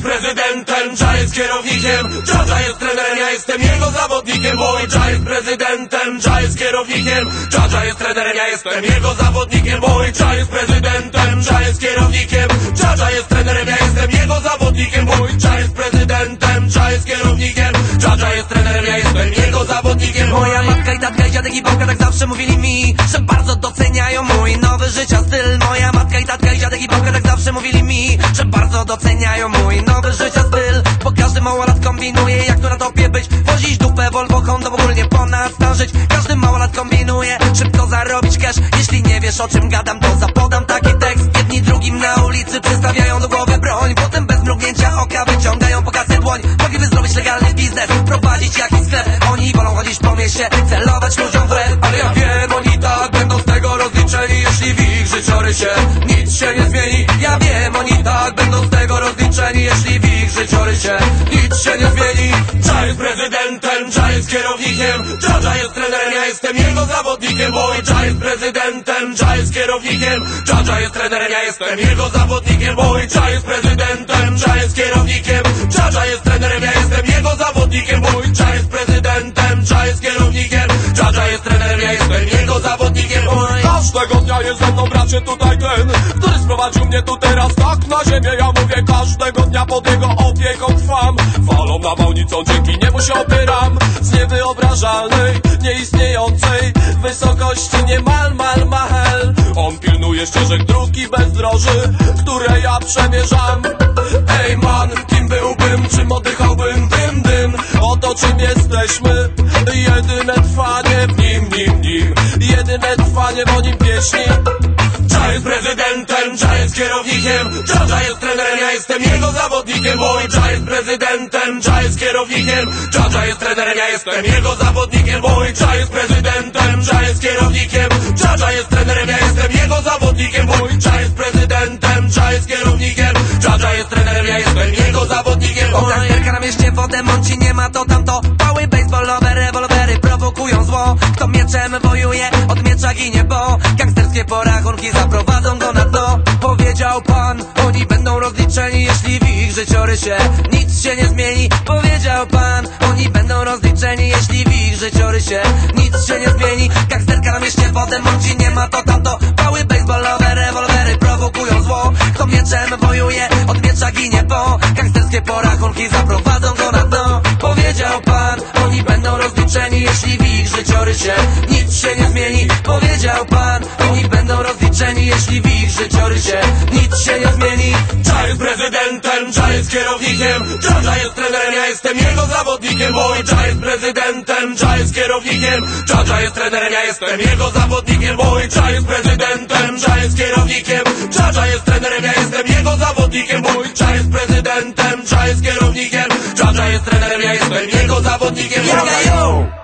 jest prezydentem, Cza jest kierownikiem, Cza jest trenerem, ja jestem jego zawodnikiem, bo Cza jest prezydentem, Cza jest kierownikiem, Cza jest trenerem, ja jestem jego zawodnikiem, bo Cza jest prezydentem, Cza jest kierownikiem, Cza jest trenerem, ja jestem jego zawodnikiem, bo Cza jest prezydentem, Cza jest kierownikiem, Cza jest trenerem, ja jestem jego zawodnikiem. Moja matka i tatka i dziadek i babka tak zawsze mówili mi, że bardzo doceniają mój nowy życia styl. Moja matka i tatka i dziadek i babka tak zawsze mówili mi, bardzo doceniają mój nowy życia styl Bo każdy małolat kombinuje jak to na topie być. Wozić dupę, Volvo, Honda, ogólnie ponad stan żyć. Każdy małolat kombinuje szybko zarobić cash. Jeśli nie wiesz o czym gadam to zapodam taki tekst. Jedni drugim na ulicy przystawiają do głowy broń Potem bez mrugnięcia oka wyciągają po kasę dłoń. Mogliby zrobić legalny biznes, prowadzić jakiś sklep. Oni wolą chodzić po mieście, celować ludziom w łeb nic się nie zmieni. Ja wiem, oni tak będą z tego rozliczeni Jeśli w ich życiorysie nic się nie zmieni. Cza jest prezydentem, Cza jest kierownikiem Cza jest trenerem, ja jestem jego zawodnikiem Mój Cza jest prezydentem, Cza jest kierownikiem Cza jest trenerem, ja jestem jego zawodnikiem Mój Cza jest prezydentem, Cza jest kierownikiem Cza jest trenerem, ja jestem Każdego dnia jest ze mną bracie tutaj ten Który sprowadził mnie tu teraz tak na ziemię. Ja mówię każdego dnia pod jego opieką trwam. Falą nawałnicą dzięki niemu się opieram. Z niewyobrażalnej, nieistniejącej Wysokości niemal mal mahel. On pilnuje ścieżek dróg i bezdroży Które ja przemierzam. Ej man, kim byłbym, czym oddychałbym? Dym, dym, oto czym jesteśmy. Jedyne trwanie Jedyne trwanie w nim pieśni Cza jest prezydentem, Cza jest kierownikiem Cza, jest trenerem, ja jestem jego zawodnikiem Mój Cza jest prezydentem, Cza jest kierownikiem Cza, jest trenerem, ja jestem jego zawodnikiem Mój Cza jest prezydentem, Cza jest kierownikiem Cza, jest trenerem, ja jestem jego zawodnikiem Mój Cza jest prezydentem, Cza jest kierownikiem Cza, jest trenerem, ja jestem jego zawodnikiem O gangsterka na mieście wodę mąci nie ma to tamto oni będą rozliczeni Jeśli w ich życiorysie nic się nie zmieni. Powiedział pan, oni będą rozliczeni Jeśli w ich życiorysie nic się nie zmieni. Gangsterka na mieście wodę mąci nie ma to tamto Pały baseballowe, rewolwery prowokują zło. Kto mieczem wojuje, od miecza ginie, bo Gangsterskie porachunki zaprowadzą go na dno. Powiedział pan, oni będą rozliczeni Jeśli w ich życiorysie nic się nie zmieni. Powiedział pan, oni będą rozliczeni Jeśli w ich życiorysie nic się nie zmieni jest prezydentem, Cza jest kierownikiem. Cza, jest trenerem, ja jestem jego zawodnikiem Mój Cza jest prezydentem, Cza jest kierownikiem Cza, Cza jest trenerem, ja jestem jego zawodnikiem Mój Cza jest prezydentem, Cza jest kierownikiem Cza, Cza jest trenerem, ja jestem jego zawodnikiem Mój Cza jest prezydentem, Cza jest kierownikiem Cza, Cza jest trenerem, ja jestem jego zawodnikiem Jaga!